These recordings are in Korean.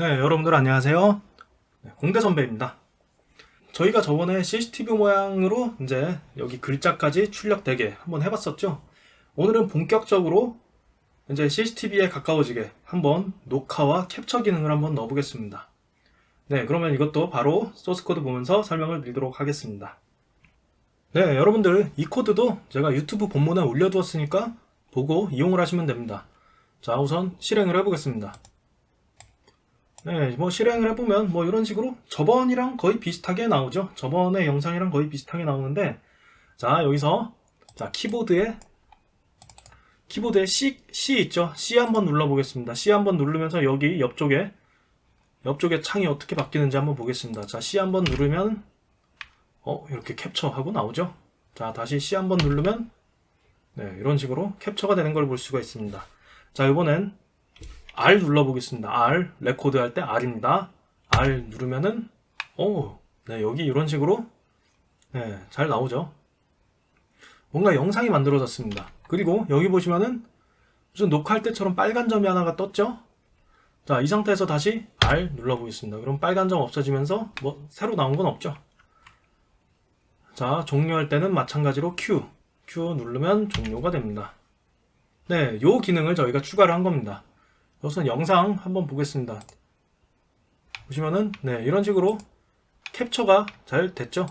네, 여러분들 안녕하세요. 네, 공대 선배입니다. 저희가 저번에 CCTV 모양으로 이제 여기 글자까지 출력되게 한번 해봤었죠. 오늘은 본격적으로 이제 CCTV에 가까워지게 한번 녹화와 캡처 기능을 한번 넣어보겠습니다. 네, 그러면 이것도 바로 소스 코드 보면서 설명을 드리도록 하겠습니다. 네, 여러분들 이 코드도 제가 유튜브 본문에 올려두었으니까 보고 이용을 하시면 됩니다. 자, 우선 실행을 해보겠습니다. 네, 뭐 실행을 해보면 뭐 이런 식으로 저번이랑 거의 비슷하게 나오죠. 저번의 영상이랑 거의 비슷하게 나오는데 자 여기서 자 키보드에 키보드에 C, C 있죠. C 한번 눌러보겠습니다. C 한번 누르면서 여기 옆쪽에 옆쪽에 창이 어떻게 바뀌는지 한번 보겠습니다. 자 C 한번 누르면 어 이렇게 캡처하고 나오죠. 자 다시 C 한번 누르면 네 이런 식으로 캡처가 되는 걸 볼 수가 있습니다. 자 이번엔 R 눌러보겠습니다. R 레코드 할 때 R입니다. R 누르면은 오, 네 여기 이런 식으로 네, 잘 나오죠. 뭔가 영상이 만들어졌습니다. 그리고 여기 보시면은 무슨 녹화할 때처럼 빨간 점이 하나가 떴죠. 자, 이 상태에서 다시 R 눌러보겠습니다. 그럼 빨간 점 없어지면서 뭐 새로 나온 건 없죠. 자, 종료할 때는 마찬가지로 Q, Q 누르면 종료가 됩니다. 네, 요 기능을 저희가 추가를 한 겁니다. 우선 영상 한번 보겠습니다. 보시면은 네 이런 식으로 캡처가 잘 됐죠.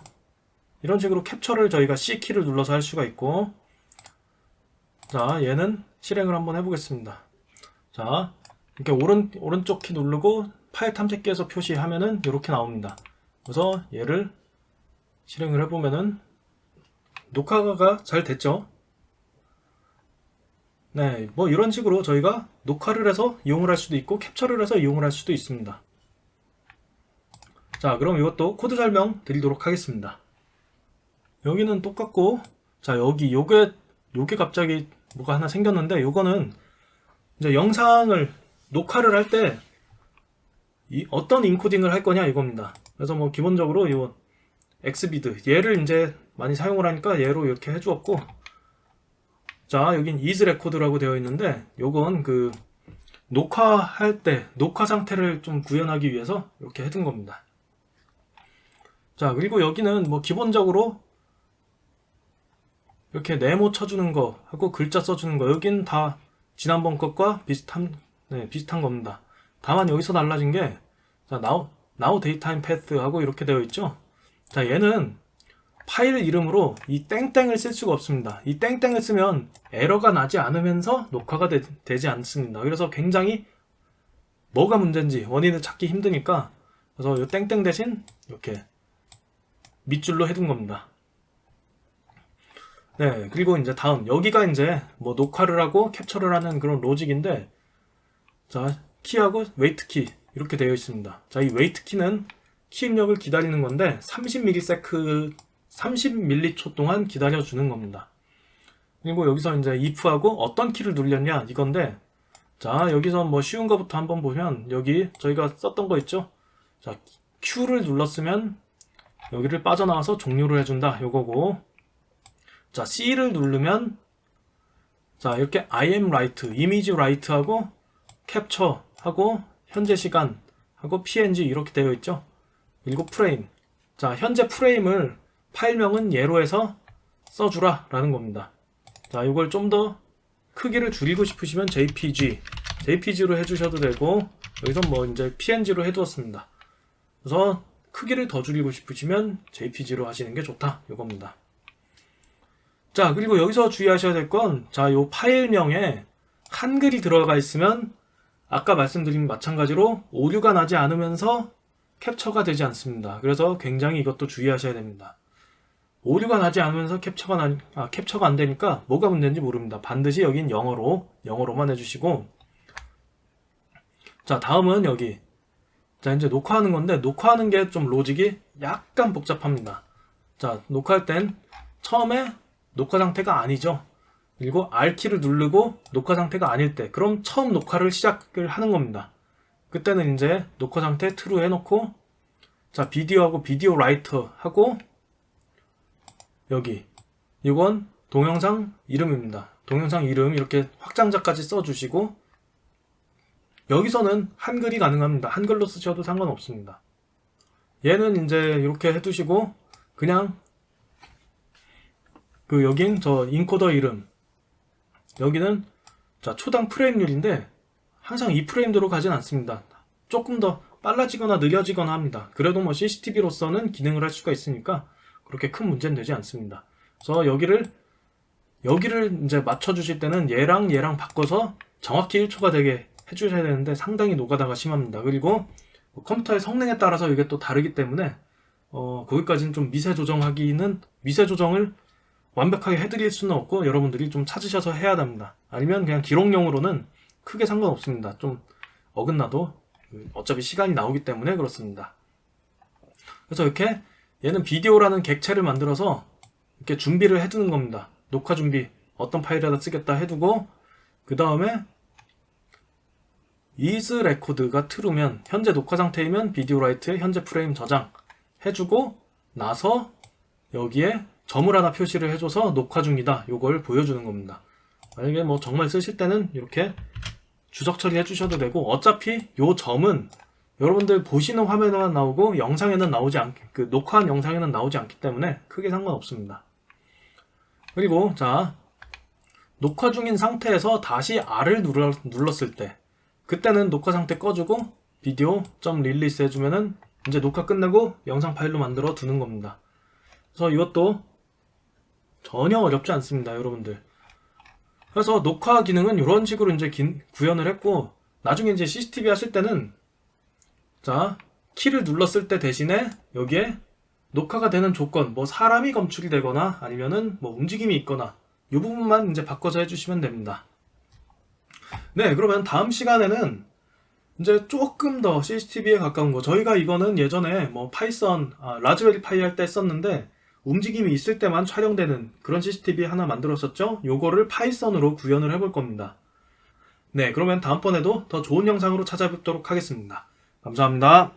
이런 식으로 캡처를 저희가 C키를 눌러서 할 수가 있고 자 얘는 실행을 한번 해보겠습니다. 자 이렇게 오른 오른쪽 키 누르고 파일 탐색기에서 표시하면은 이렇게 나옵니다. 그래서 얘를 실행을 해보면은 녹화가 잘 됐죠. 네, 뭐 이런 식으로 저희가 녹화를 해서 이용을 할 수도 있고 캡처를 해서 이용을 할 수도 있습니다. 자, 그럼 이것도 코드 설명 드리도록 하겠습니다. 여기는 똑같고, 자, 여기 요게, 요게 갑자기 뭐가 하나 생겼는데, 요거는 이제 영상을 녹화를 할 때, 이 어떤 인코딩을 할 거냐 이겁니다. 그래서 뭐 기본적으로 요 엑스비드, 얘를 이제 많이 사용을 하니까 얘로 이렇게 해주었고, 자, 여긴 is record라고 되어 있는데, 요건 그, 녹화할 때, 녹화 상태를 좀 구현하기 위해서 이렇게 해둔 겁니다. 자, 그리고 여기는 뭐 기본적으로 이렇게 네모 쳐주는 거 하고 글자 써주는 거, 여긴 다 지난번 것과 비슷한, 네, 비슷한 겁니다. 다만 여기서 달라진 게, 자, now, now daytime path 하고 이렇게 되어 있죠? 자, 얘는 파일 이름으로 이 땡땡을 쓸 수가 없습니다. 이 땡땡을 쓰면 에러가 나지 않으면서 녹화가 되, 지 않습니다. 그래서 굉장히 뭐가 문제인지 원인을 찾기 힘드니까 그래서 이 땡땡 대신 이렇게 밑줄로 해둔 겁니다. 네, 그리고 이제 다음 여기가 이제 뭐 녹화를 하고 캡처를 하는 그런 로직인데 자 키하고 웨이트 키 이렇게 되어 있습니다. 자 이 웨이트 키는 키 입력을 기다리는 건데 30ms 30m초 동안 기다려주는 겁니다. 그리고 여기서 이제 if하고 어떤 키를 눌렸냐 이건데 자 여기서 뭐 쉬운 거부터 한번 보면 여기 저희가 썼던 거 있죠? 자 Q를 눌렀으면 여기를 빠져나와서 종료를 해준다. 요거고. 자 C를 누르면 자 이렇게 I am write 이미지 write 하고 캡처 하고 현재 시간 하고 png 이렇게 되어 있죠? 그리고 프레임. 자 현재 프레임을 파일명은 예로 해서 써주라 라는 겁니다. 자, 이걸 좀 더 크기를 줄이고 싶으시면 JPG, JPG로 해주셔도 되고, 여기서 뭐 이제 PNG로 해두었습니다. 그래서 크기를 더 줄이고 싶으시면 JPG로 하시는 게 좋다. 이겁니다. 자, 그리고 여기서 주의하셔야 될 건, 자, 요 파일명에 한글이 들어가 있으면, 아까 말씀드린 마찬가지로 오류가 나지 않으면서 캡처가 되지 않습니다. 그래서 굉장히 이것도 주의하셔야 됩니다. 오류가 나지 않으면서 캡처가 나, 아, 캡처가 안 되니까 뭐가 문제인지 모릅니다. 반드시 여긴 영어로, 영어로만 해주시고. 자, 다음은 여기. 자, 이제 녹화하는 건데, 녹화하는 게 좀 로직이 약간 복잡합니다. 자, 녹화할 땐 처음에 녹화 상태가 아니죠. 그리고 R키를 누르고 녹화 상태가 아닐 때, 그럼 처음 녹화를 시작을 하는 겁니다. 그때는 이제 녹화 상태 true 해놓고, 자, 비디오하고 비디오 라이터 하고, 여기 이건 동영상 이름입니다. 동영상 이름 이렇게 확장자까지 써주시고 여기서는 한글이 가능합니다. 한글로 쓰셔도 상관없습니다. 얘는 이제 이렇게 해두시고 그냥 그 여긴 저 인코더 이름 여기는 자 초당 프레임률인데 항상 이 프레임대로 가진 않습니다. 조금 더 빨라지거나 느려지거나 합니다. 그래도 뭐 CCTV로서는 기능을 할 수가 있으니까 그렇게 큰 문제는 되지 않습니다. 그래서 여기를 여기를 이제 맞춰 주실 때는 얘랑 얘랑 바꿔서 정확히 1초가 되게 해 주셔야 되는데 상당히 노가다가 심합니다. 그리고 뭐 컴퓨터의 성능에 따라서 이게 또 다르기 때문에 어, 거기까지는 좀 미세 조정하기는 미세 조정을 완벽하게 해드릴 수는 없고 여러분들이 좀 찾으셔서 해야 됩니다. 아니면 그냥 기록용으로는 크게 상관없습니다. 좀 어긋나도 어차피 시간이 나오기 때문에 그렇습니다. 그래서 이렇게 얘는 비디오라는 객체를 만들어서 이렇게 준비를 해두는 겁니다. 녹화 준비 어떤 파일에다 쓰겠다 해두고 그 다음에 is record가 트루면 현재 녹화 상태이면 비디오 라이트에 현재 프레임 저장 해주고 나서 여기에 점을 하나 표시를 해줘서 녹화 중이다 요걸 보여주는 겁니다 만약에 뭐 정말 쓰실 때는 이렇게 주석 처리해 주셔도 되고 어차피 요 점은 여러분들 보시는 화면에만 나오고 영상에는 나오지 않, 그 녹화한 영상에는 나오지 않기 때문에 크게 상관없습니다. 그리고 자 녹화 중인 상태에서 다시 R을 눌러, 눌렀을 때 그때는 녹화 상태 꺼주고 비디오 점 릴리스 해주면은 이제 녹화 끝내고 영상 파일로 만들어 두는 겁니다. 그래서 이것도 전혀 어렵지 않습니다, 여러분들. 그래서 녹화 기능은 이런 식으로 이제 긴- 구현을 했고 나중에 이제 CCTV 하실 때는 자 키를 눌렀을 때 대신에 여기에 녹화가 되는 조건 뭐 사람이 검출이 되거나 아니면은 뭐 움직임이 있거나 이 부분만 이제 바꿔서 해주시면 됩니다. 네 그러면 다음 시간에는 이제 조금 더 CCTV에 가까운 거 저희가 이거는 예전에 뭐 파이썬 아, 라즈베리 파이 할 때 썼는데 움직임이 있을 때만 촬영되는 그런 CCTV 하나 만들었었죠? 요거를 파이썬으로 구현을 해볼 겁니다. 네, 그러면 다음번에도 더 좋은 영상으로 찾아뵙도록 하겠습니다. 감사합니다.